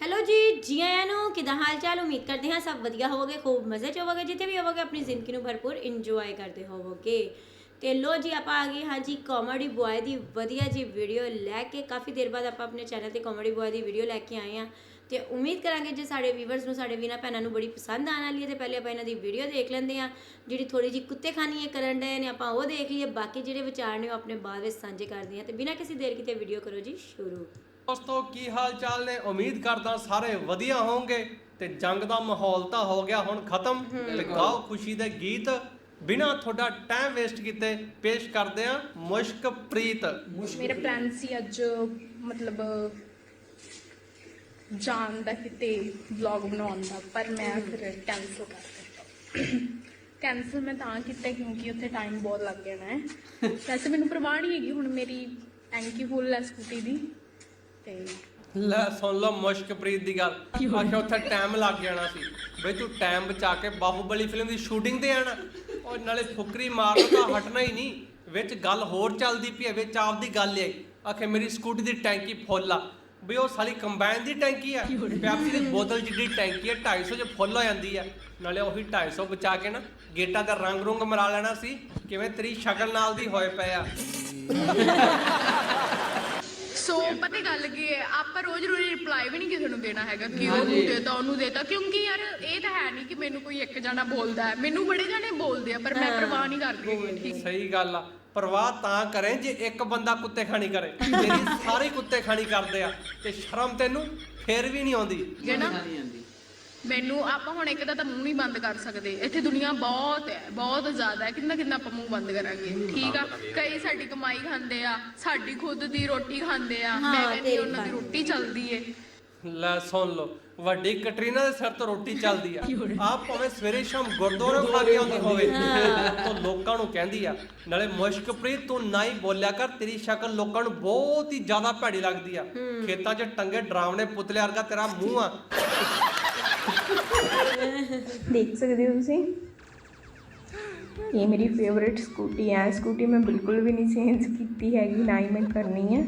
Hello ਜੀ ਜੀ ਆਇਆਂ ਨੂੰ ਕਿਦਾਂ ਹਾਲ ਚਾਲ ਉਮੀਦ ਕਰਦੇ ਹਾਂ ਸਭ ਵਧੀਆ ਹੋਵੋਗੇ, ਖੂਬ ਮਜ਼ੇ ਚ ਹੋਵੋਗੇ, ਜਿੱਥੇ ਵੀ ਹੋਵੋਗੇ, ਆਪਣੀ ਜ਼ਿੰਦਗੀ ਨੂੰ ਭਰਪੂਰ ਇੰਜੋਏ ਕਰਦੇ ਹੋਵੋਗੇ। ਤੇ ਲੋ ਜੀ, ਆਪਾਂ ਆ ਗਏ ਹਾਂ ਜੀ ਕਾਮੇਡੀ ਬॉय ਦੀ ਵਧੀਆ ਜੀ ਵੀਡੀਓ ਲੈ ਕੇ। ਕਾਫੀ ਦੇਰ ਬਾਅਦ ਆਪਾਂ ਆਪਣੇ ਚੈਨਲ ਤੇ ਕਾਮੇਡੀ ਬॉय ਦੀ ਵੀਡੀਓ ਲੈ ਕੇ ਆਏ ਹਾਂ। ਤੇ ਉਮੀਦ ਕਰਾਂਗੇ ਜੇ ਸਾਡੇ ਵੀਵਰਸ ਨੂੰ, ਸਾਡੇ ਵੀਨਾ ਭੈਣਾਂ ਨੂੰ ਬੜੀ ਪਸੰਦ ਆਉਣ ਵਾਲੀ ਹੈ, ਤੇ ਪਹਿਲੇ ਆਪਾਂ ਇਹਨਾਂ ਦੀ ਵੀਡੀਓ ਦੇਖ ਲੈਂਦੇ ਹਾਂ। ਜਿਹੜੀ ਥੋੜੀ ਜੀ ਕੁੱਤੇ ਖਾਣੀ ਹੈ ਕਰਨ ਡਏ ਨੇ, ਆਪਾਂ ਉਹ ਦੇਖ ਲਈਏ। ਬਾਕੀ ਜਿਹੜੇ ਵਿਚਾਰ ਨੇ ਉਹ ਆਪਣੇ ਬਾਅਦ ਵਿੱਚ ਸਾਂਝੇ ਕਰਦੇ ਹਾਂ। ਤੇ ਬਿਨਾਂ ਕਿਸੇ ਦੇਰ ਕੀਤੇ ਵੀਡੀਓ ਕਰੋ ਜੀ, ਸ਼ੁਰੂ। ਦੋਸਤੋ ਕੀ ਹਾਲ ਚਾਲ ਨੇ? ਉਮੀਦ ਕਰਦਾ ਸਾਰੇ ਵਧੀਆ ਹੋਵੋਗੇ ਤੇ ਜੰਗ ਦਾ ਮਾਹੌਲ ਤਾਂ ਹੋ ਗਿਆ ਹੁਣ ਖਤਮ ਤੇ ਗਾਓ ਖੁਸ਼ੀ ਦੇ ਗੀਤ ਬਿਨਾਂ ਤੁਹਾਡਾ ਟਾਈਮ ਵੇਸਟ ਕੀਤੇ ਪੇਸ਼ ਕਰਦੇ ਆ ਮੁਸ਼ਕ ਪ੍ਰੀਤ। ਮੇਰਾ ਪਲਾਨ ਸੀ ਅੱਜ ਮਤਲਬ ਜਾਣ ਦਾ ਕਿਤੇ ਵਲੌਗ ਬਣਾਉਣ ਦਾ ਪਰ ਮੈਂ ਫਿਰ ਕੈਨਸਲ ਕਰ ਦਿੱਤਾ। ਕੈਨਸਲ ਮੈਂ ਤਾਂ ਕੀਤਾ ਕਿਉਂਕਿ ਉੱਥੇ ਟਾਈਮ ਬਹੁਤ ਲੱਗ ਜਾਣਾ ਹੈ। ਵੈਸੇ ਮੈਨੂੰ ਪਰਵਾਹ ਨਹੀਂ ਹੈਗੀ ਹੁਣ ਮੇਰੀ ਟੈਂਕੀ ਫੁੱਲ ਹੈ ਸਕੂਟੀ ਦੀ। ਤੇ ਲੈ ਸੁਣ ਲਓ ਮੁਸ਼ਕ ਪ੍ਰੀਤ ਦੀ ਗੱਲ। ਆਖਿਆ ਉੱਥੇ ਟਾਈਮ ਲੱਗ ਜਾਣਾ ਸੀ। ਬਈ ਤੂੰ ਟਾਈਮ ਬਚਾ ਕੇ ਬਾਹੂਬਲੀ ਫਿਲਮ ਦੀ ਸ਼ੂਟਿੰਗ ਤੇ ਆਣਾ। ਉਹ ਨਾਲੇ ਫੁਕਰੀ ਮਾਰਨ ਤਾਂ ਹਟਣਾ ਹੀ ਨਹੀਂ। ਵਿੱਚ ਗੱਲ ਹੋਰ ਚੱਲਦੀ ਪਈ ਹੈ ਵਿੱਚ ਆਪਦੀ ਗੱਲ ਹੈ। ਆਖੇ ਮੇਰੀ ਸਕੂਟੀ ਦੀ ਟੈਂਕੀ ਫੁੱਲ ਆ। ਬਈ ਉਹ ਸਾਲੀ ਕੰਬਾਈਨ ਦੀ ਟੈਂਕੀ ਆ। ਪੈਪਸੀ ਦੀ ਬੋਤਲ ਜਿੱਡੀ ਟੈਂਕੀ ਹੈ 250 ਚ ਫੁੱਲ ਹੋ ਜਾਂਦੀ ਆ ਨਾਲੇ ਉਹੀ 250 ਬਚਾ ਕੇ ਨਾ ਗੇਟਾਂ ਦਾ ਰੰਗ ਰੁੰਗ ਮਰਾ ਲੈਣਾ ਸੀ। ਕਿਵੇਂ ਤੇਰੀ ਸ਼ਕਲ ਨਾਲ ਦੀ ਹੋਏ ਪਏ ਆ। ਸੋ ਪਤਾ ਗੱਲ ਕੀ ਹੈ? ਆਪਾਂ ਰੋਜ਼ ਰੋਜ਼ ਰਿਪਲਾਈ ਵੀ ਨਹੀਂ ਕਿਸੇ ਨੂੰ ਦੇਣਾ ਹੈਗਾ ਕਿ ਉਹਨੂੰ ਦੇਤਾ ਉਹਨੂੰ ਦੇਤਾ। ਕਿਉਂਕਿ ਯਾਰ ਇਹ ਤਾਂ ਹੈ ਨਹੀਂ ਕਿ ਮੈਨੂੰ ਕੋਈ ਇੱਕ ਜਣਾ ਬੋਲਦਾ ਹੈ। ਮੈਨੂੰ ਬੜੇ ਜਣੇ ਬੋਲਦੇ ਆ ਪਰ ਮੈਂ ਪਰਵਾਹ ਨਹੀਂ ਕਰਦੀ ਹੈਗੀ, ਠੀਕ ਸਹੀ ਗੱਲ ਆ। ਪਰਵਾਹ ਤਾਂ ਕਰੇ ਜੇ ਇੱਕ ਬੰਦਾ ਕੁੱਤੇ ਖਾਣੀ ਕਰੇ। ਤੇਰੀ ਸਾਰੇ ਕੁੱਤੇ ਖਾਣੀ ਕਰਦੇ ਆ। ਤੇ ਸ਼ਰਮ ਤੈਨੂੰ ਫੇਰ ਵੀ ਨਹੀਂ ਆਉਂਦੀ। ਹੈ ਨਾ ਮੈਨੂੰ ਆਪਾਂ ਹੁਣ ਇੱਕ ਦਾ ਤਾਂ ਮੂੰਹ ਨਹੀਂ ਬੰਦ ਕਰ ਸਕਦੇ। ਇੱਥੇ ਦੁਨੀਆ ਬਹੁਤ ਹੈ ਬਹੁਤ ਜ਼ਿਆਦਾ ਹੈ। ਕਿੰਨਾ ਕਿੰਨਾ ਆਪਾਂ ਮੂੰਹ ਬੰਦ ਕਰਾਂਗੇ। ਠੀਕ ਆ? ਕਈ ਸਾਡੀ ਕਮਾਈ ਖਾਂਦੇ ਆ ਸਾਡੀ ਖੁਦ ਦੀ ਰੋਟੀ ਖਾਂਦੇ ਆ। ਮੈਂ ਕਹਿੰਦੀ ਉਹਨਾਂ ਦੀ ਰੋਟੀ ਚੱਲਦੀ ਏ। ਲੈ ਸੁਣ ਲਓ ਵੱਡੀ ਕਟਰੀਨਾ ਦੇ ਸਿਰ ਤੋਂ ਰੋਟੀ ਚੱਲਦੀ ਆ। ਆਪ ਭਾਵੇਂ ਸਵੇਰੇ ਸ਼ਾਮ ਗੁਰਦੁਆਰੇ ਖਾ ਕੇ ਆਉਂਦੀ ਹੋਵੇ। ਤਾਂ ਲੋਕਾਂ ਨੂੰ ਕਹਿੰਦੀ ਆ ਨਾਲੇ ਮੁਸ਼ਕਪ੍ਰੀਤ ਤੂੰ ਨਾ ਹੀ ਬੋਲਿਆ ਕਰ। ਤੇਰੀ ਸ਼ਕਲ ਲੋਕਾਂ ਨੂੰ ਬਹੁਤ ਹੀ ਜ਼ਿਆਦਾ ਭੈੜੀ ਲੱਗਦੀ ਆ। ਖੇਤਾਂ 'ਚ ਟੰਗੇ ਡਰਾਵਣੇ ਪੁਤਲੇ ਵਰਗਾ ਤੇਰਾ ਮੂੰਹ ਆ। ਦੇਖ ਸਕਦੇ ਹੋ ਤੁਸੀਂ ਇਹ ਮੇਰੀ ਫੇਵਰਿਟ ਸਕੂਟੀ ਹੈ ਸਕੂਟੀ ਮੈਂ ਬਿਲਕੁਲ ਵੀ ਨਹੀਂ ਚੇਂਜ ਕੀਤੀ ਹੈਗੀ ਨਾ ਹੀ ਮੈਂ ਕਰਨੀ ਹੈ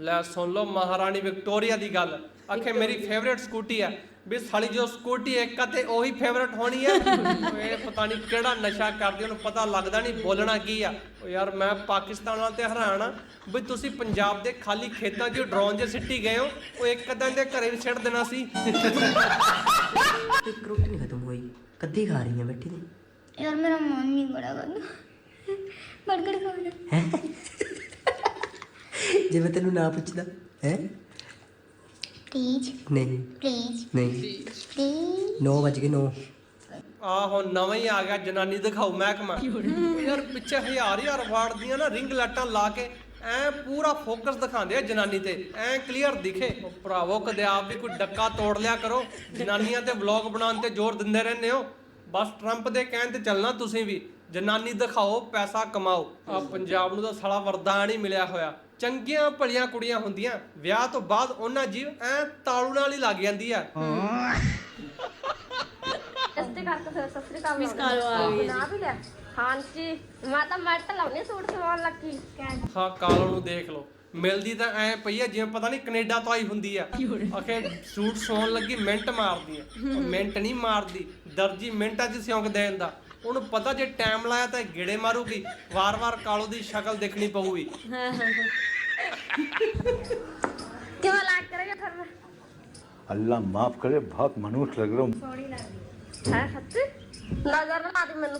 ਲੈ ਸੁਣ ਲਓ ਮਹਾਰਾਣੀ ਵਿਕਟੋਰੀਆ ਦੀ ਗੱਲ ਆਖੇ ਮੇਰੀ ਫੇਵਰੇਟ ਸਕੂਟੀ ਆ ਵੀ ਸਾਲੀ ਜੋ ਸਕੂਟੀ ਇੱਕ ਤੇ ਉਹੀ ਫੇਵਰਟ ਹੋਣੀ ਆ ਇਹ ਪਤਾ ਨਹੀਂ ਕਿਹੜਾ ਨਸ਼ਾ ਕਰਦੀ ਉਹਨੂੰ ਪਤਾ ਲੱਗਦਾ ਨਹੀਂ ਬੋਲਣਾ ਕੀ ਆ। ਉਹ ਯਾਰ ਮੈਂ ਪਾਕਿਸਤਾਨ ਵਾਲ ਤੇ ਹੈਰਾਨ ਆ ਵੀ ਤੁਸੀਂ ਪੰਜਾਬ ਦੇ ਖਾਲੀ ਖੇਤਾਂ 'ਚ ਡਰੋਨ ਜੇ ਸਿੱਟੀ ਗਏ ਹੋ ਉਹ ਇੱਕ ਦਿਨ ਦੇ ਘਰੇ ਵੀ ਸਿੱਟ ਦੇਣਾ ਸੀ। ਇੱਕ ਰੋਟੀ ਨਹੀਂ ਹੋਈ ਕੱਦੀ ਖਾ ਰਹੀ ਆ ਬੈਠੀ ਨੇ। ਯਾਰ ਮੇਰਾ ਮਨ ਨਹੀਂ ਬੜਾ ਕਰਦਾ। ਬੜਗੜ ਖਾਣਾ ਹੈ? ਜੇ ਮੈਂ ਤੈਨੂੰ ਨਾ ਪੁੱਛਦਾ ਹੈ? ਨਹੀਂ। ਪਲੀਜ਼ ਨਹੀਂ। ਪਲੀਜ਼ ਆ ਹੁਣ ਨਵਾਂ ਹੀ ਆ ਗਿਆ ਜਨਾਨੀ ਦਿਖਾਓ ਮਹਿਕਮਾ। ਯਾਰ ਪਿੱਛੇ ਹਜ਼ਾਰ ਹਜ਼ਾਰ ਵਾੜਦੀਆਂ ਨਾ ਰਿੰਗ ਲਾਈਟਾਂ ਲਾ ਕੇ ਐ ਪੂਰਾ ਫੋਕਸ ਦਿਖਾਉਂਦੇ ਆ ਜਨਾਨੀ ਤੇ। ਐ ਕਲੀਅਰ ਦਿਖੇ। ਭਰਾਵੋ ਕਦੇ ਆਪ ਵੀ ਕੋਈ ਡੱਕਾ ਤੋੜ ਲਿਆ ਕਰੋ। ਜਨਾਨੀਆਂ ਤੇ ਵਲੌਗ ਬਣਾਉਣ ਤੇ ਜ਼ੋਰ ਦਿੰਦੇ ਰਹਿੰਦੇ ਹੋ। ਬਸ ਟਰੰਪ ਦੇ ਕਹਿਣ ਤੇ ਚੱਲਣਾ ਤੁਸੀਂ ਵੀ। ਜਨਾਨੀ ਦਿਖਾਓ ਪੈਸਾ ਕਮਾਓ। ਆ ਪੰਜਾਬ ਨੂੰ ਤਾਂ ਸਾਲਾ ਵਰਦਾਨ ਹੀ ਮਿਲਿਆ ਹੋਇਆ। ਚੰਗੀਆਂ ਭਲੀਆਂ ਕੁੜੀਆਂ ਹੁੰਦੀਆਂ ਵਿਆਹ ਤੋਂ ਬਾਅਦ ਉਹਨਾਂ ਜੀਵ ਐ ਤਾਲੂ ਨਾਲ ਹੀ ਲੱਗ ਜਾਂਦੀ ਆ। ਸਸਤੇ ਕਰਕੇ ਫਿਰ ਸਸਤੇ ਕੰਮ ਮਿਸ ਕਾਲ ਆ ਗਈ ਨਾ ਵੀ ਲੈ ਹਾਂਜੀ ਮੈਂ ਤਾਂ ਮੈਟ ਲਾਉਣੀ ਸੂਟ ਸਵਾਉਣ ਲੱਗੀ। ਹਾਂ ਕਾਲੋ ਨੂੰ ਦੇਖ ਲਓ। ਮਿਲਦੀ ਤਾਂ ਐ ਪਈ ਆ ਜਿਵੇਂ ਪਤਾ ਨਹੀਂ ਕੈਨੇਡਾ ਤੋਂ ਆਈ ਹੁੰਦੀ ਆ। ਆਖੇ ਸੂਟ ਸੌਣ ਲੱਗੀ ਮਿੰਟ ਮਾਰਦੀ ਆ। ਮਿੰਟ ਨਹੀਂ ਮਾਰਦੀ। ਦਰਜੀ ਮਿੰਟਾਂ 'ਚ ਸਿਉਂਕ ਦੇ ਦਿੰਦਾ। ਉਹਨੂੰ ਪਤਾ ਜੇ ਟਾਈਮ ਲਾਇਆ ਤਾਂ ਇਹ ਗੇੜੇ ਮਾਰੂਗੀ ਵਾਰ-ਵਾਰ ਕਾਲੋ ਦੀ ਸ਼ਕਲ ਦੇਖਣੀ ਪਊਗੀ ਕਿਉਂ ਲੱਗ ਕਰੇਗਾ ਫਿਰ ਮੈਂ अल्लाह माफ करे बहुत मनुष्य लग रहा हूँ ਹੈ ਸੱਚੀ ਨਜ਼ਰ ਨਾ ਲਾ ਦੀ ਮੈਨੂੰ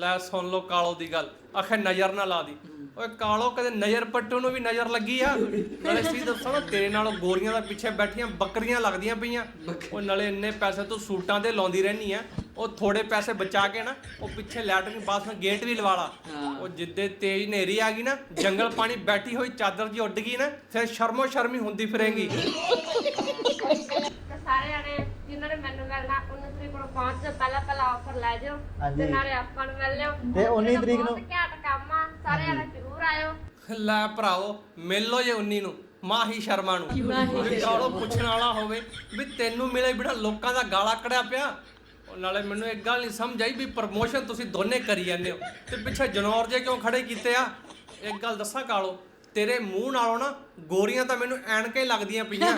ਲੈ ਸੁਣ ਲਓ ਕਾਲੋ ਦੀ ਗੱਲ ਆਖੇ ਨਜ਼ਰ ਨਾ ਲਾ ਦੀ ਓਏ ਕਾਲੋ ਕਦੇ ਨਜ਼ਰ ਪੱਟੂ ਨੂੰ ਵੀ ਨਜ਼ਰ ਲੱਗੀ ਆ ਨਾਲੇ ਸੀ ਦੱਸਾਂ ਨਾ ਤੇਰੇ ਨਾਲ ਗੋਰੀਆਂ ਦਾ ਪਿੱਛੇ ਬੈਠੀਆਂ ਬੱਕਰੀਆਂ ਲੱਗਦੀਆਂ ਪਈਆਂ ਉਹ ਨਾਲੇ ਇੰਨੇ ਪੈਸੇ ਤੂੰ ਸੂਟਾਂ ਤੇ ਲਾਉਂਦੀ ਰਹਿਨੀ ਆ ਉਹ ਥੋੜੇ ਪੈਸੇ ਬਚਾ ਕੇ ਨਾ ਉਹ ਪਿੱਛੇ ਲੈਟਰਿੰਗ ਬਾਥਰੂਮ ਗੇਟ ਵੀ ਲਵਾ ਲਾ। ਉਹ ਜਿੱਦੇ ਤੇਜ਼ ਹਨੇਰੀ ਆ ਗਈ ਨਾ ਜੰਗਲ ਪਾਣੀ ਬੈਠੀ ਹੋਈ ਚਾਦਰ ਜੀ ਉੱਡ ਗਈ ਨਾ ਫਿਰ ਸ਼ਰਮੋ ਸ਼ਰਮੀ ਹੁੰਦੀ ਫਿਰੇਂਗੀ। ਤੇ ਸਾਰੇ ਜਾਣੇ ਜਿਨ੍ਹਾਂ ਨੇ ਮੈਨੂੰ ਮਿਲਣਾ 19 ਤਰੀਕ ਨੂੰ ਪਹੁੰਚ ਜਾਓ ਪਹਿਲਾਂ ਪਹਿਲਾਂ ਆਫਰ ਲੈ ਜਾਓ ਤੇ ਨਾਲੇ ਆਪਾਂ ਨੂੰ ਮਿਲ ਲਿਓ। ਤੇ 19 ਤਰੀਕ ਨੂੰ- ਬਹੁਤ ਘੈਂਟ ਕੰਮ ਆ ਸਾਰੇ ਜਾਣੇ ਜ਼ਰੂਰ ਆਇਓ। ਲੈ ਭਰਾਓ ਮਿਲ ਲੋ ਜੇ 19 ਨੂੰ ਮਾਹੀ ਸ਼ਰਮਾ ਨੂੰ। ਵੀ ਕਾਲੋ ਪੁੱਛਣ ਵਾਲਾ ਹੋਵੇ ਵੀ ਤੈਨੂੰ ਮਿਲੇ ਬਿਨਾ ਲੋਕਾਂ ਦਾ ਗਾਲਾ ਕੜਿਆ ਪਿਆ। ਉਹ ਨਾਲੇ ਮੈਨੂੰ ਇੱਕ ਗੱਲ ਨਹੀਂ ਸਮਝ ਆਈ ਵੀ ਪ੍ਰਮੋਸ਼ਨ ਤੁਸੀਂ ਦੋਨੇ ਕਰੀ ਜਾਂਦੇ ਹੋ। ਤੇ ਪਿੱਛੇ ਜਨੌਰ ਜੇ ਕਿਉਂ ਖੜੇ ਕੀਤੇ ਆ? ਇੱਕ ਗੱਲ ਦੱਸਾਂ ਕਾਲੋ ਤੇਰੇ ਮੂੰਹ ਨਾਲੋਂ ਨਾ ਗੋਰੀਆਂ ਤਾਂ ਮੈਨੂੰ ਐਨਕਾਂ ਹੀ ਲੱਗਦੀਆਂ ਪਈਆਂ।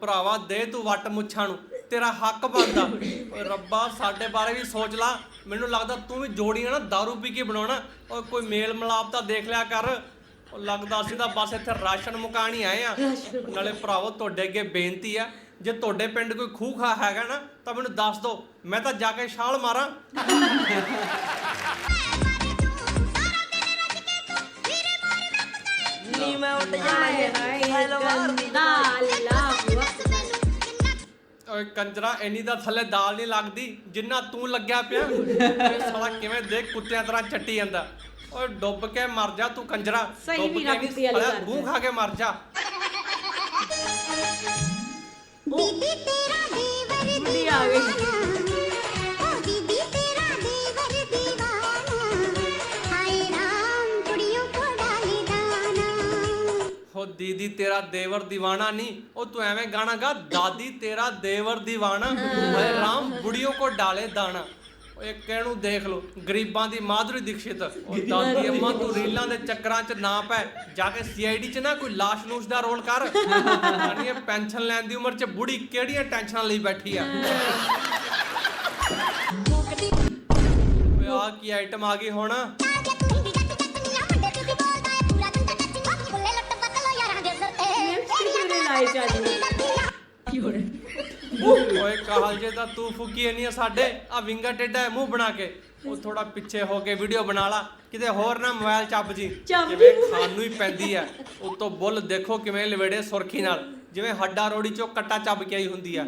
ਭਰਾਵਾ ਦੇ ਤੂੰ ਵੱਟ ਮੁੱਛਾਂ ਨੂੰ। ਤੇਰਾ ਹੱਕ ਬਣਦਾ। ਓਏ ਰੱਬਾ ਸਾਡੇ ਬਾਰੇ ਵੀ ਸੋਚ ਲਾ। ਮੈਨੂੰ ਲੱਗਦਾ ਤੂੰ ਵੀ ਜੋੜੀਆਂ ਨਾ दारू ਪੀ ਕੇ ਬਣਾਉਣਾ। ਓਏ ਕੋਈ ਮੇਲ ਮਲਾਪ ਤਾਂ ਦੇਖ ਲਿਆ ਕਰ। ਉਹ ਲੱਗਦਾ ਸੀ ਤਾਂ ਬਸ ਇੱਥੇ ਰਾਸ਼ਨ ਮੁਕਾਣ ਹੀ ਆਏ ਆ। ਨਾਲੇ ਭਰਾਵੋ ਤੁਹਾਡੇ ਅੱਗੇ ਬੇਨਤੀ ਆ। ਜੇ ਤੁਹਾਡੇ ਪਿੰਡ ਕੋਈ ਖੂਹ ਖਾ ਹੈਗਾ ਨਾ ਤਾਂ ਮੈਨੂੰ ਦੱਸ ਦਿਓ ਮੈਂ ਤਾਂ ਜਾ ਕੇ ਛਾਲ ਮਾਰਾਂ। ਨੀ ਮੈਂ ਉੱਡ ਹਾਏ ਹਾਏ ਗੰਦਾ ਅੱਲਾਹੁ ਅਕਬਰ ਕੰਜਰਾ ਇੰਨੀ ਦਾ ਥੱਲੇ ਦਾਲ ਨਹੀਂ ਲੱਗਦੀ ਜਿੰਨਾ ਤੂੰ ਲੱਗਿਆ ਪਿਆ ਸਾਲਾ ਕਿਵੇਂ ਦੇਖ ਕੁੱਤਿਆਂ ਤਰ੍ਹਾਂ ਚੱਟੀ ਜਾਂਦਾ। ਓਏ ਡੁੱਬ ਕੇ ਮਰ ਜਾ ਤੂੰ ਕੰਜਰਾ ਸਹੀ ਡੁੱਬ ਵੀਰਾ ਕੇ ਵਾਲੀ ਗੱਲ। ਮੂੰਹ ਖਾ ਕੇ ਮਰ ਜਾ। ਬੀਬੀ ਤੇਰਾ ਦੀਵਰ ਦੀ ਆ ਗਈ। ਹੋ ਦੀਦੀ ਤੇਰਾ ਦੇਵਰ ਦੀਵਾਨਾ ਨਹੀਂ ਉਹ ਤੂੰ ਐਵੇਂ ਗਾਣਾ ਗਾ ਦਾਦੀ ਤੇਰਾ ਦੇਵਰ ਦੀਵਾਨਾ ਓਏ ਰਾਮ ਬੁੜੀਓ ਕੋ ਡਾਲੇ ਦਾਣਾ। ਓਏ ਕਹਿਣੂ ਦੇਖ ਲੋ ਗਰੀਬਾਂ ਦੀ ਮਾਧੁਰੀ ਦੀਕਸ਼ਿਤ। ਉਹ ਦਾਦੀ ਅੰਮਾ ਤੂੰ ਰੀਲਾਂ ਦੇ ਚੱਕਰਾਂ 'ਚ ਨਾ ਪੈ ਜਾ ਕੇ ਸੀਆਈਡੀ 'ਚ ਨਾ ਕੋਈ ਲਾਸ਼ ਲੂਸ਼ ਦਾ ਰੋਲ ਕਰ। ਇਹ ਪੈਨਸ਼ਨ ਲੈਣ ਦੀ ਉਮਰ 'ਚ ਬੁੜੀ ਕਿਹੜੀਆਂ ਟੈਨਸ਼ਨਾਂ ਲਈ ਬੈਠੀ ਆ? ਓਏ ਆ ਕੀ ਆਈਟਮ ਆ ਗਈ ਹੁਣ? ਲਿਪਸਟਿਕ ਉਹਨੇ ਲਾਈ ਚੱਜ ਓਏ ਕਾਹਲ ਜੇ ਤਾਂ ਤੂੰ ਫੁੱਕੀ ਨਹੀਂ ਸਾਡੇ ਆ ਵਿੰਗਾ ਟੇਡਾ ਹੈ ਮੂੰਹ ਬਣਾ ਕੇ ਉਹ ਥੋੜਾ ਪਿੱਛੇ ਹੋ ਕੇ ਵੀਡੀਓ ਬਣਾ ਲਾ ਕਿਤੇ ਹੋਰ ਨਾ ਮੋਬਾਈਲ ਚੱਬ ਜੀ ਚੱਬ ਜੀ ਜਿਵੇਂ ਖਾਣ ਨੂੰ ਹੀ ਪੈਂਦੀ ਆ ਉਤੋਂ ਬੁੱਲ ਦੇਖੋ ਕਿਵੇਂ ਲਵੇੜੇ ਸੁਰਖੀ ਨਾਲ ਜਿਵੇਂ ਹੱਡਾ ਰੋੜੀ ਚੋਂ ਕੱਟਾ ਚੱਬ ਕੇ ਆਈ ਹੁੰਦੀ ਆ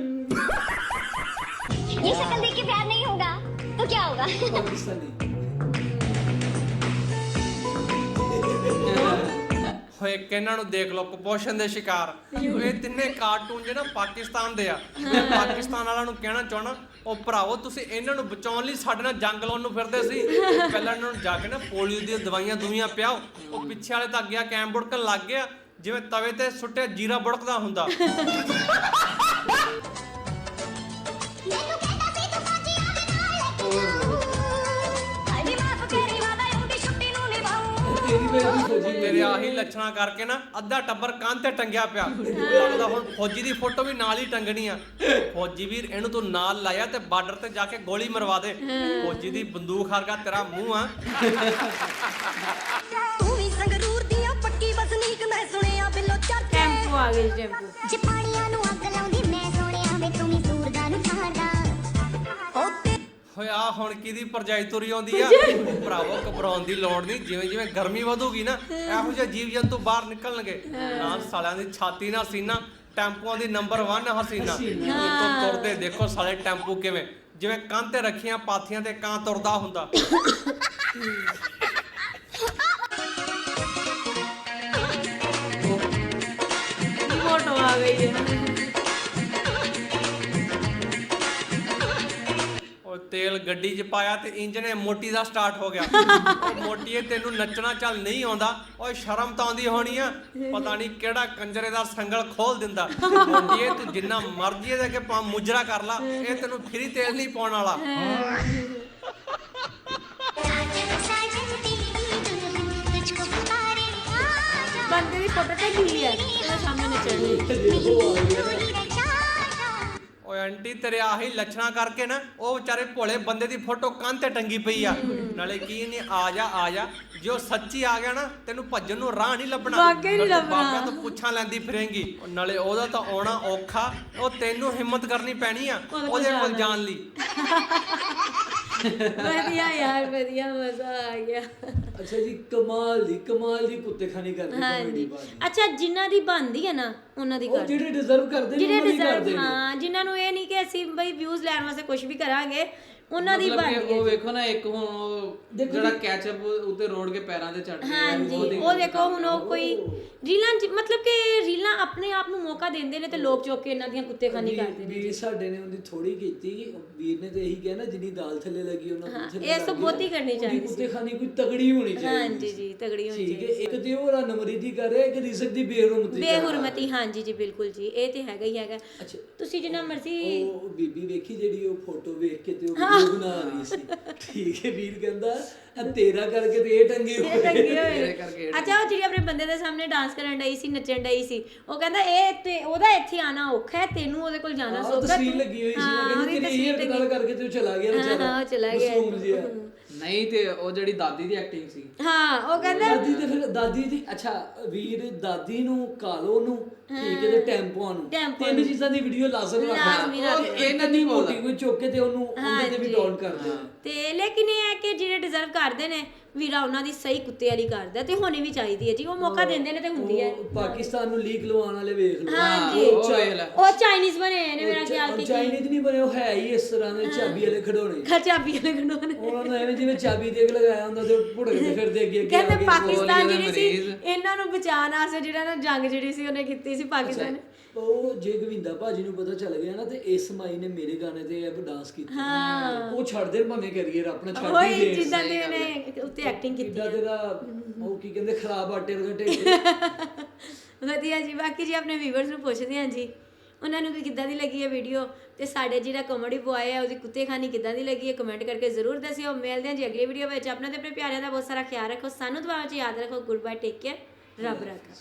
ये शक्ल देख के प्यार नहीं होगा तो क्या होगा ਹੋਏ ਕਿਹਨਾਂ ਨੂੰ ਦੇਖ ਲਓ ਕੁਪੋਸ਼ਣ ਦੇ ਸ਼ਿਕਾਰ। ਇਹ ਤਿੰਨੇ ਕਾਰਟੂਨ ਜਿਹੜੇ ਪਾਕਿਸਤਾਨ ਦੇ ਆ। ਮੈਂ ਪਾਕਿਸਤਾਨ ਵਾਲਿਆਂ ਨੂੰ ਕਹਿਣਾ ਚਾਹਣਾ ਉਹ ਭਰਾਵੋ ਤੁਸੀਂ ਇਹਨਾਂ ਨੂੰ ਬਚਾਉਣ ਲਈ ਸਾਡੇ ਨਾਲ ਜੰਗ ਲਾਉਣ ਨੂੰ ਫਿਰਦੇ ਸੀ। ਪਹਿਲਾਂ ਇਹਨਾਂ ਨੂੰ ਜਾ ਕੇ ਨਾ ਪੋਲੀਓ ਦੀਆਂ ਦਵਾਈਆਂ ਦੁਨੀਆਂ ਪਿਆਓ। ਉਹ ਪਿੱਛੇ ਵਾਲੇ ਤਾਂ ਅੱਗੇ ਕੈਮ ਬੁੜਕਣ ਲੱਗ ਗਿਆ। ਜਿਵੇਂ ਤਵੇ ਤੇ ਸੁੱਟਿਆ ਜੀਰਾ ਬੁੜਕਦਾ ਹੁੰਦਾ। ਆਹੀ ਲੱਛਣਾ ਕਰਕੇ ਨਾ ਅੱਧਾ ਟੱਬਰ ਕੰਨ ਤੇ ਟੰਗਿਆ ਪਿਆ। ਲੱਗਦਾ ਹੁਣ ਫੌਜੀ ਦੀ ਫੋਟੋ ਵੀ ਨਾਲ ਹੀ ਟੰਗਣੀ ਆ। ਫੌਜੀ ਵੀਰ ਇਹਨੂੰ ਤੂੰ ਨਾਲ ਲਾਇਆ ਤੇ ਬਾਰਡਰ ਤੇ ਜਾ ਕੇ ਗੋਲੀ ਮਰਵਾ ਦੇ। ਫੌਜੀ ਦੀ ਬੰਦੂਕ ਹਰਗਾ ਤੇਰਾ ਮੂੰਹ ਆ। ਤੂੰ ਵੀ ਸੰਗਰੂਰ ਦੀਆਂ ਪੱਕੀ ਵਸਨੀਕ ਮੈਂ ਸੁਣਿਆ ਬਿੱਲੋ ਚਰਚੇ ਟੈਂਪੂ ਆ ਗਈ ਟੈਂਪੂ। ਜੇ ਪਾਣੀਆਂ ਨੂੰ ਹੋਏ ਆ ਹੁਣ ਕਿਹਦੀ ਪਰਜਾਈ ਤੁਰੀ ਆਉਂਦੀ ਆ? ਭਰਾਵੋ ਘਬਰਾਉਣ ਦੀ ਲੋੜ ਨਹੀਂ। ਜਿਵੇਂ ਜਿਵੇਂ ਗਰਮੀ ਵਧੂਗੀ ਨਾ ਇਹੋ ਜਿਹੇ ਜੀਵ ਜੰਤੂ ਬਾਹਰ ਨਿਕਲਣਗੇ। ਨਾਲ ਸਾਲਿਆਂ ਦੀ ਛਾਤੀ ਨਾਲ ਸੀਨਾ ਟੈਂਪੂਆਂ ਦੀ ਨੰਬਰ 1 ਹਸੀਨਾ। ਉੱਤੋਂ ਤੁਰਦੇ ਦੇਖੋ ਸਾਲੇ ਟੈਂਪੂ ਕਿਵੇਂ। ਜਿਵੇਂ ਕੰਨ ਤੇ ਰੱਖੀਆਂ ਪਾਥੀਆਂ ਤੇ ਕਾਂ ਤੁਰਦਾ ਹੁੰਦਾ। ਫੋਟੋ ਆ ਗਈ ਹੈ। ਤੇਲ ਗੱਡੀ 'ਚ ਪਾਇਆ ਤੇ ਇੰਜਨ ਮੋਟੀ ਦਾ ਸਟਾਰਟ ਹੋ ਗਿਆ। ਮੋਟੀਏ ਤੈਨੂੰ ਨੱਚਣਾ ਚੱਲ ਨਹੀਂ ਆਉਂਦਾ। ਓਏ ਸ਼ਰਮ ਤਾਂ ਆਉਂਦੀ ਹੋਣੀ ਆ। ਪਤਾ ਨਹੀਂ ਕਿਹੜਾ ਕੰਜਰੇ ਦਾ ਸੰਗਲ ਖੋਲ ਦਿੰਦਾ। ਮੋਟੀਏ ਤੂੰ ਜਿੰਨਾ ਮਰਜ਼ੀ ਇਹਦੇ ਅੱਗੇ ਪਾ ਮੁਜਰਾ ਕਰ ਲਾ। ਇਹ ਤੈਨੂੰ ਫਰੀ ਤੇਲ ਨਹੀਂ ਪਾਉਣ ਵਾਲਾ। ਬੰਦੇ ਦੀ ਫੋਟੋ ਤੇ ਕੀ ਹੈ। ਸਾਹਮਣੇ ਨੱਚਣ ਆਂਟੀ ਤੇਰੇ ਆਹੀ ਲੱਛਣਾ ਕਰਕੇ ਨਾ ਉਹ ਵਿਚਾਰੇ ਭੋਲੇ ਬੰਦੇ ਦੀ ਫੋਟੋ ਕੰਨ ਤੇ ਟੰਗੀ ਪਈ ਆ। ਨਾਲੇ ਕੀ ਨਹੀਂ ਆ ਜਾ ਆ ਜਾ। ਜੇ ਉਹ ਸੱਚੀ ਆ ਗਿਆ ਨਾ ਤੈਨੂੰ ਭੱਜਣ ਨੂੰ ਰਾਹ ਨਹੀਂ ਲੱਭਣਾ। ਵਾਕਈ ਨਹੀਂ ਲੱਭਣਾ। ਬਾਬਿਆਂ ਤੋਂ ਪੁੱਛਾਂ ਲੈਂਦੀ ਫਿਰੇਂਗੀ। ਨਾਲੇ ਉਹਦਾ ਤਾਂ ਆਉਣਾ ਔਖਾ ਉਹ ਤੈਨੂੰ ਹਿੰਮਤ ਕਰਨੀ ਪੈਣੀ ਆ ਉਹਦੇ ਕੋਲ। ਜਾਣ ਲਈ। ਵਧੀਆ ਯਾਰ ਵਧੀਆ ਮਜ਼ਾ ਆ ਗਿਆ। ਅੱਛਾ ਜੀ ਕਮਾਲ ਦੀ ਕਮਾਲ ਦੀ ਕੁੱਤੇਖਾਨੀ ਕਰਦੇ comedy ਹਾਂਜੀ ਬਾਜੀ। ਅੱਛਾ ਜਿਨ੍ਹਾਂ ਦੀ ਬਣਦੀ ਹੈ ਨਾ ਉਹਨਾਂ ਦੀ ਉਹ ਕਰ ਜਿਹੜੇ ਡਿਜ਼ਰਵ ਕਰਦੇ ਨੇ ਜਿਹੜੇ ਉਹਨਾਂ ਦੀ ਕਰਦੇ ਡਿਜ਼ਰਵ ਨੇ। ਹਾਂ ਜਿਨ੍ਹਾਂ ਨੂੰ ਇਹ ਨਹੀਂ ਕਿ ਅਸੀਂ ਬਈ ਵਿਊਜ਼ ਲੈਣ ਵਾਸਤੇ ਕੁਝ ਵੀ ਕਰਾਂਗੇ ਉਹਨਾਂ ਦੀ ਮਤਲਬ ਕਿ ਬਣਦੀ ਉਹ ਹੈ ਵੇਖੋ ਨਾ ਇੱਕ ਹੁਣ ਉਹ ਦੇਖੋ ਜਿਹੜਾ ਕੈਚਅਪ ਉੱਤੇ ਰੋੜ ਕੇ ਪੈਰਾਂ ਤੇ ਚੜ ਗਿਆ ਹਾਂਜੀ ਉਹ ਦੇਖੋ ਹੁਣ ਉਹ ਕੋਈ ਰੀਲਾਂ 'ਚ- ਮਤਲਬ ਕਿ ਰੀਲਾਂ ਆਪਣੇ ਆਪ ਨੂੰ ਮੌਕਾ ਦਿੰਦੇ ਨੇ ਤੇ ਲੋਕ ਚੁੱਕ ਕੇ ਇਹਨਾਂ ਦੀਆਂ ਕੁੱਤੇਖਾਨੀ ਵੀਰ- ਕਰਦੇ ਨੇ ਵੀਰ ਸਾਡੇ ਨੇ ਉਹਦੀ ਥੋੜੀ ਕੀਤੀ ਵੀਰ ਨੇ ਤੇ ਇਹੀ ਕਿਹਾ ਨਾ ਜਿੰਨੀ ਦਾਲ ਥੱਲੇ ਲੱਗੀ ਉਹਨਾਂ ਨੂੰ ਥੱਲੇ ਇਹ ਸਭ ਬਹੁਤੀ। ਕਰਨੀ ਚਾਹੀਦੀ ਸੀ। ਕੁੱਤੇਖਾਨੀ ਕੋਈ ਤਗੜੀ ਹੋਣੀ ਚਾਹੀਦੀ ਹਾਂਜੀ ਸੀ। ਜੀ ਤਗੜੀ ਹੋਣੀ ਠੀਕ ਹੈ ਚਾਹੀਦੀ ਇੱਕ ਤੇ ਉਹ ਰਨਮਰੀ ਦੀ ਕਰ ਰਿਹਾ ਇੱਕ ਰਿਜ਼ਕ ਦੀ ਬੇਹਰਮਤੀ। ਬੇਹੁਰਮਤੀ ਹਾਂਜੀ ਜੀ ਬਿਲਕੁਲ ਜੀ ਇਹ ਤੇ ਹੈਗਾ ਹੀ ਹੈਗਾ ਅੱਛਾ ਤੁਸੀਂ ਜਿੰਨਾ ਮਰਜ਼ੀ ਉਹ ਬੀਬੀ ਵੇਖੀ ਜਿਹੜੀ ਉਹ ਫੋਟੋ ਵੇਖ ਕੇ ਤੇ ਉਹ ਵੀਡੀਓ ਬਣਾ ਰਹੀ ਸੀ ਠੀਕ ਹੈ ਵੀਰ ਕਹਿੰਦਾ ਤੇਰਾ ਕਰਕੇ ਤੇ ਇਹ ਟੰਗੇ ਇਹ ਹੋਏ ਟੰਗੇ ਹੋਏ ਤੇਰੇ ਨੇ। ਕਰਕੇ ਅੱਛਾ ਉਹ ਜਿਹੜੀ ਆਪਣੇ ਬੰਦੇ ਦੇ ਸਾਹਮਣੇ ਡਾਂਸ ਕਰਨ ਡਈ ਸੀ ਨੱਚਣ ਡਈ ਸੀ ਉਹ ਕਹਿੰਦਾ ਇਹ ਤੇ ਉਹਦਾ ਇੱਥੇ ਆਣਾ ਔਖਾ ਹੈ ਤੈਨੂੰ ਉਹਦੇ ਕੋਲ ਜਾਣਾ ਸੌਖਾ ਤਸਵੀਰ ਲੱਗੀ ਹੋਈ ਸੀ ਹਾਂ, ਮੈਂ ਕਹਿੰਦੀ ਤੇਰੀ ਇਹ ਗੱਲ। ਕਰਕੇ ਤੂੰ ਚਲਾ ਗਿਆ ਹਾਂ, ਵਿਚਾਰਾ ਹਾਂ, ਉਹ ਚਲਾ ਗਿਆ। ਨਹੀਂ ਤੇ ਉਹ ਜਿਹੜੀ ਦਾਦੀ ਦੀ ਐਕਟਿੰਗ ਸੀ ਹਾਂ ਉਹ ਕਹਿੰਦਾ ਦਾਦੀ ਤੇ ਫਿਰ ਦਾਦੀ ਦੀ ਅੱਛਾ ਵੀਰ ਦਾਦੀ ਨੂੰ ਕਾਲੋ ਨੂੰ ਠੀਕ ਹੈ ਤੇ ਟੈਂਪੋ ਨੂੰ ਤਿੰਨ। ਚੀਜ਼ਾਂ ਦੀ ਵੀਡੀਓ ਲਾਜ਼ਮ ਰੱਖਣਾ। ਉਹ ਇਹਨਾਂ ਦੀ ਮੋਟੀ ਕੋਈ ਚੁੱਕ ਕੇ ਤੇ ਉਹਨੂੰ ਉਹਦੇ ਤੇ ਵੀ। ਡਾਊਨ ਕਰਦੇ ਤੇ ਲੇਕਿਨ ਇਹ ਹੈ ਕਿ ਜਿਹੜੇ ਡਿਜ਼ਰਵ ਕਰਦੇ ਨੇ ਵੀਰਾ ਉਹਨਾਂ ਦੀ ਸਹੀ ਕੁੱਤੇ ਵਾਲੀ ਕਰਦਾ ਤੇ ਹੋਣੀ ਵੀ ਚਾਹੀਦੀ ਹੈ ਜੀ ਉਹ ਮੌਕਾ ਦਿੰਦੇ ਨੇ ਤੇ ਹੁੰਦੀ ਹੈ। ਉਹ ਪਾਕਿਸਤਾਨ ਨੂੰ ਲੀਕ ਲਵਾਉਣ ਵਾਲੇ ਵੇਖ ਲਓ। ਹਾਂਜੀ ਉਹ ਵੇਖ ਲੈ। ਉਹ ਚਾਈਨੀਜ਼ ਬਣੇ ਨੇ ਮੇਰਾ ਖਿਆਲ ਕਿ ਚਾਈਨੀਜ਼ ਨਹੀਂ ਬਣੇ ਉਹ ਹੈ ਹੀ ਇਸ ਤਰ੍ਹਾਂ ਦੇ ਚਾਬੀ ਵਾਲੇ ਖਿਡੌਣੇ। ਖਚਾਬੀ ਲੱਗਣੋਂ ਨੇ ਉਹਨਾਂ ਨੂੰ ਐਵੇਂ ਜਿਵੇਂ ਚਾਬੀ ਦੇ ਕੇ ਲਗਾਇਆ ਹੁੰਦਾ ਤੇ ਭੁੜਕਦੇ ਫਿਰਦੇ ਅੱਗੇ ਅੱਗੇ ਕਹਿੰਦੇ ਗਏ। ਪਾਕਿਸਤਾਨ ਜਿਹੜੀ ਸੀ। ਇਹਨਾਂ ਨੂੰ ਬਚਾਉਣ ਵਾਸਤੇ ਜਿਹੜਾ ਨਾ ਜੰਗ ਜਿਹੜੀ ਸੀ ਉਹਨੇ ਕੀਤੀ ਸੀ ਪਾਕਿਸਤਾਨ। ਨੇ। ਉਹ ਜੇ ਗਵਿੰਦਾ ਭਾਜੀ ਨੂੰ ਪਤਾ ਚੱਲ ਗਿਆ ਨਾ ਤੇ ਇਸ ਮਾਈ ਨੇ ਮੇਰੇ ਗਾਣੇ ਤੇ ਇਹ ਡਾਂਸ ਕੀਤਾ। ਹਾਂ। ਉਹ ਛੱਡ ਦੇਣ ਭਾਵੇਂ ਕੈਰੀਅਰ ਆਪਣਾ ਛੱਡ ਹੋਈ ਹੀ ਦੇ ਜਿੱਦਾਂ ਦੇ। ਨੇ ਉੱਤੇ ਐਕਟਿੰਗ ਕੀਤੀ ਕਿੱਦਾਂ ਹੈ ਤੇਰਾ ਉਹ ਕੀ ਕਹਿੰਦੇ ਖਰਾਬ ਆਟੇ ਵਰਗਾ ਢਿੱਡ। ਵਧੀਆ ਜੀ ਬਾਕੀ ਜੀ ਆਪਣੇ ਵੀਵਰਸ ਨੂੰ ਪੁੱਛਦੇ ਹਾਂ ਜੀ ਉਹਨਾਂ ਨੂੰ ਵੀ ਕਿੱਦਾਂ ਦੀ ਲੱਗੀ ਹੈ ਵੀਡੀਓ ਤੇ ਸਾਡੇ ਜਿਹੜਾ ਕਾਮੇਡੀ ਬੁਆਏ ਹੈ ਉਹਦੀ ਕੁੱਤੇ ਖਾਨੀ ਕਿੱਦਾਂ ਦੀ ਲੱਗੀ ਹੈ? ਕਮੈਂਟ ਕਰਕੇ ਜ਼ਰੂਰ ਦੱਸਿਓ। ਮਿਲਦੇ ਹਾਂ ਜੀ ਅਗਲੀ ਵੀਡੀਓ ਵਿੱਚ। ਆਪਣਾ ਤੇ ਆਪਣੇ ਪਿਆਰਿਆਂ ਦਾ ਬਹੁਤ ਸਾਰਾ ਖਿਆਲ ਰੱਖੋ। ਸਾਨੂੰ ਦੁਆਵਾਂ 'ਚ ਯਾਦ ਰੱਖੋ। ਗੁੱਡ ਬਾਏ ਟੇਕ ਕੇਅਰ ਰੱਬ ਰੱਖਾ।